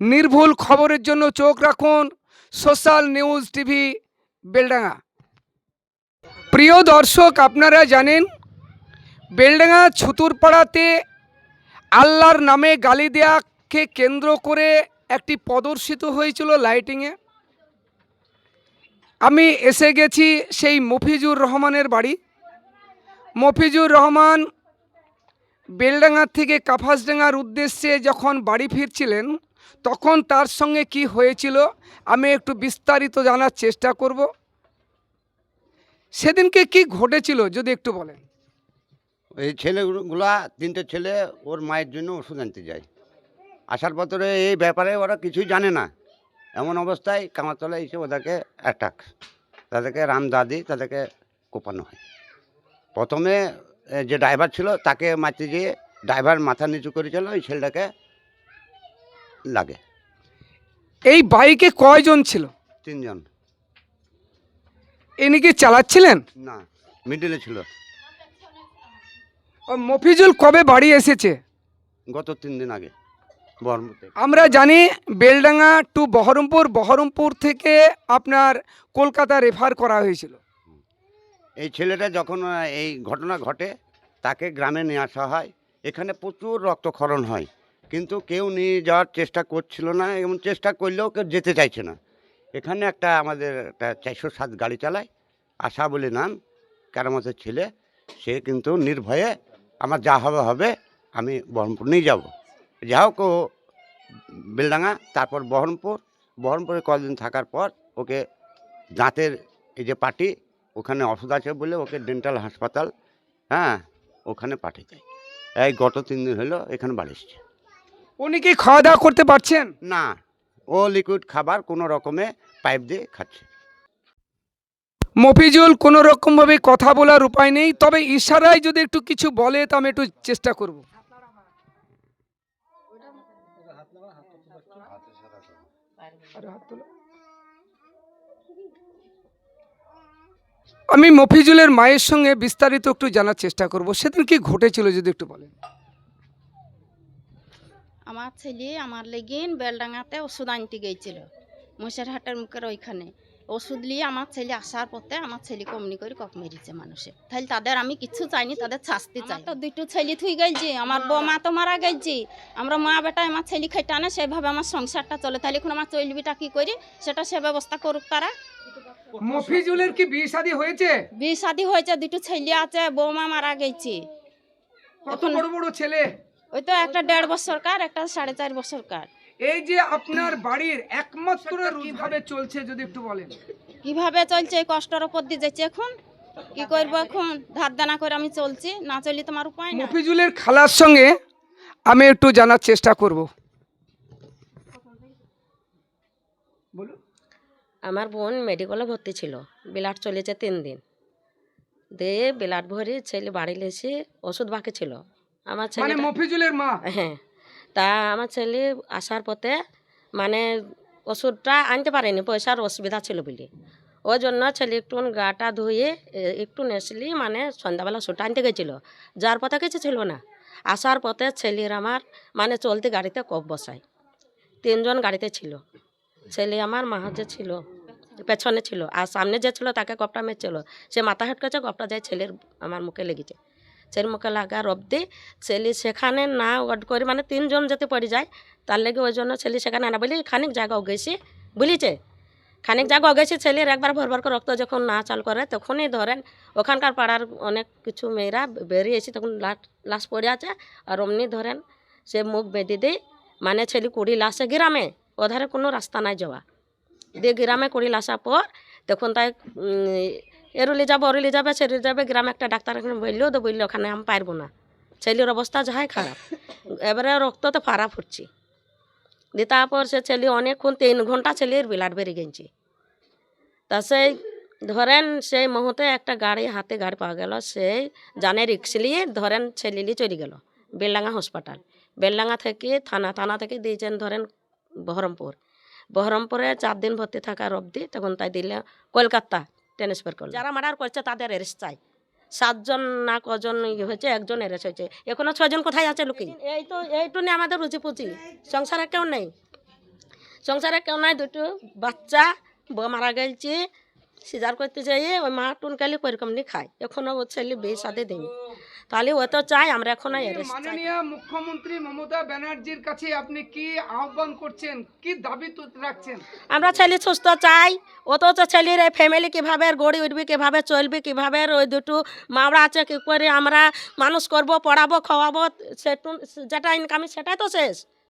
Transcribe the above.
নির্ভুল খবরের জন্য চোখ রাখুন। Social news TV, Beldanga. প্রিয় দর্শক, আপনারা জানেন, বেলডাঙ্গা ছুতুরপাড়াতে আল্লাহর নামে গালি দেয়াকে কেন্দ্র করে একটি প্রদর্শিত হয়েছিল লাইটিংয়ে। আমি এসে গেছি সেই মফিজুর রহমানের বাড়ি। মফিজুর রহমান বেলডাঙ্গা থেকে কাফাসডাঙ্গার উদ্দেশ্যে যখন বাড়ি ফিরছিলেন তখন তার সঙ্গে কি হয়েছিল, আমি একটু বিস্তারিত জানার চেষ্টা করব। সেদিনকে কি ঘটেছিল, যদি একটু বলেন। এই ছেলেগুলা, তিনটে ছেলে, ওর মায়ের জন্য ওষুধ আনতে যায়। আসার পথরে এই ব্যাপারে ওরা কিছুই জানে না। এমন অবস্থায় কামাতলা এসে ওদেরকে অ্যাটাক তাদেরকে রামদাদি তাদেরকে কোপানো হয়। প্রথমে যে ড্রাইভার ছিল, তাকে মারতে গিয়ে ড্রাইভার মাথা নিচু করেছিল, ওই ছেলেটাকে লাগে। এই বাইকে কয়জন ছিল? তিনজন। ইনি কি চালাচ্ছিলেন? না মিডিলে ছিল। ও মফিজুল কবে বাড়ি এসেছে? গত তিন দিন আগে বহরমপুর থেকে আমরা জানি বেলডাঙ্গা টু বহরমপুর বহরমপুর থেকে আপনার কলকাতা রেফার করা হয়েছিল। এই ছেলেটা যখন আহ, এই ঘটনা ঘটে তাকে গ্রামে নিয়ে আসা হয়। এখানে প্রচুর রক্তক্ষরণ হয়। কিন্তু কেউ নিয়ে যাওয়ার চেষ্টা করছিল না এবং চেষ্টা করলেও কেউ যেতে চাইছে না। এখানে একটা আমাদের একটা চারশো সাত গাড়ি চালায়, আশা বলে নাম, কারামতের ছেলে, সে কিন্তু নির্ভয়ে আমার যা হবে হবে, আমি বহরমপুর নিয়ে যাব। যা হোক, ও বেলডাঙ্গা, তারপর বহরমপুর। বহরমপুরে কদিন থাকার পর ওকে দাঁতের এই যে পার্টি ওখানে ওষুধ আছে বলে ওকে ডেন্টাল হাসপাতাল হ্যাঁ ওখানে পাঠিয়ে দেয়। এই গত তিন দিন হলো এখানে বাড়ি এসছে। উনি কি খাওয়া দাওয়া করতে পারছেন? না ও লিকুইড খাবার কোনো রকমে পাইপ দিয়ে খাচ্ছে। মফিজুল কোনো রকমভাবে কথা বলার উপায় নেই তবে ইশারায় যদি একটু কিছু বলে তা আমি একটু চেষ্টা করব। আমি মফিজুলের মায়ের সঙ্গে বিস্তারিত একটু জানার চেষ্টা করব। সেদিন কি ঘটেছিল যদি একটু বলেন? আমার ছেলে আমার লেগিন বেলডাঙ্গাতে ওষুধ আনতে গিয়েছিল। মশারহাটের মুখের ওইখানে। ওষুধ নিয়ে আমার ছেলে আসার পথে আমার ছেলে কমনি করে কক মেরেছে মানুষে। তাহলে তাদের আমি কিছু চাইনি তাদের শাস্তি চাই। তো দুটো ছেলে থুই গেছে আমার বৌমা তো মারা গেছে। আমরা মা বেটা আমার ছেলে খাইটানে সেভাবে আমার সংসারটা চলে। তাহলে এখন আমার চলবিটা কি করি? সেটা সে ব্যবস্থা করুক তারা। মফিজুলের কি বিয়ে শাদী হয়েছে? বিয়ে শাদি হয়েছে দুটো ছেলে আছে বৌমা মারা গেছে। কত বড় বড় ছেলে? ওই তো একটা দেড় বছর কার একটা সাড়ে চার বছর কার। এই যে আপনার বাড়ির একমাত্র কীভাবে চলছে যদি একটু বলেন। কীভাবে চলছে এই কষ্টের উপর দিয়ে যাচ্ছে এখন? কি করব এখন? ধার দানা করে আমি চলছি না চলি তোমার উপায় না মফিজুলের খালার সঙ্গে আমি একটু জানার চেষ্টা করব। বলুন। আমার বোন মেডিকেলে ভর্তি ছিল ব্লাড চলেছে তিন দিন। দিয়ে ব্লাড ভরে ছেলে বাড়ি এসে ওষুধ বাকি ছিল। আমার মানে ছেলে মফিজুলের মা? হ্যাঁ। তা আমার ছেলে আসার পথে মানে ওষুধটা আনতে পারেনি পয়সার অসুবিধা ছিল বলে। ওই জন্য ছেলে একটু গাটা ধুয়ে একটু নেসলি মানে সন্ধ্যাবেলা ওষুধটা আনতে গেছিল। যার পথে কিছু ছিল না। আসার পথে ছেলের আমার মানে চলতি গাড়িতে কপ বসায়। তিনজন গাড়িতে ছিল। ছেলে আমার মা যে ছিল পেছনে ছিল আর সামনে যে ছিল তাকে কপটা মেরেছিল। সে মাথা হেটকেছে কপটা যায় ছেলের আমার মুখে লেগেছে। ছেলের মুখে লাগা রব্দি ছেলে সেখানে না ওয়ার্ড করে মানে তিনজন যাতে পড়ে যায় তার লেগে ওই জন্য ছেলে সেখানে আনা বলি খানিক জায়গা গেছে বুঝলিছে খানিক জায়গা গেছে ছেলের একবার ভর ভর করে রক্ত যখন না চাল করে তখনই ধরেন ওখানকার পাড়ার অনেক কিছু মেয়েরা বেরিয়ে এসে তখন লাশ লাশ পড়ে আছে আর অমনি ধরেন সে মুখ বেঁধে দেয় মানে ছেলে কুড়ি লাশে গ্রামে ওধারে কোনো রাস্তা নাই যাওয়া দিয়ে গ্রামে কুড়ি লাশার পর তখন তাই এরুলি যাব ওরুলি যাবে সেরুলি যাবে, গ্রামে একটা ডাক্তার এখানে বললেও তো বলল, ওখানে আমি পারব না। ছেলের অবস্থা যাহাই খারাপ। এবারে রক্ত তো ফাড়া ফুটছে। দিয়ে তারপর সে ছেলে অনেকক্ষণ তিন ঘণ্টা ছেলের বিলাট বেরিয়ে গেছে। তা সেই ধরেন সেই মুহূর্তে একটা গাড়ি হাতে গাড়ি পাওয়া গেল সেই জানে রিক্স নিয়ে ধরেন ছেলে নিয়ে চলে গেল, বেলডাঙ্গা হসপিটাল বেলডাঙ্গা থেকে থানা থানা থেকে দিয়েছেন ধরেন বহরমপুর। বহরমপুরে চার দিন ভর্তি থাকার অবধি তখন তাই দিলে কলকাতা ট্রান্সফার করল। যারা মার্ডার করছে তাদের অ্যারেস্ট চাই। সাতজন না কজন ইয়ে হয়েছে একজন অ্যারেস্ট হয়েছে। এখনও ছজন কোথায় আছে লোকে? এই তো এইটু নিয়ে আমাদের রুচি পুচি সংসারে কেউ নেই। সংসারে কেউ নাই দুটো বাচ্চা মারা গেছে সিজার করতে যাই ওই মা টুনকালি পরিকমনি খায়। এখনও ও ছেলে বিয়ে সাথে দেয়নি। তাহলে ও তো চাই আমরা এখনও মাননীয় মুখ্যমন্ত্রী মমতা ব্যানার্জির কাছে আপনি কি আহ্বান করছেন? কি দাবি রাখছেন? আমরা ছেলে সুস্থ চাই। অথচ ছেলের এই ফ্যামিলি কীভাবে গড়ে উঠবে কীভাবে চলবে কীভাবে ওই দুটো মামরা আছে কী করে আমরা মানুষ করব পড়াবো খাওয়াবো সেটু যেটা ইনকাম সেটাই তো শেষ।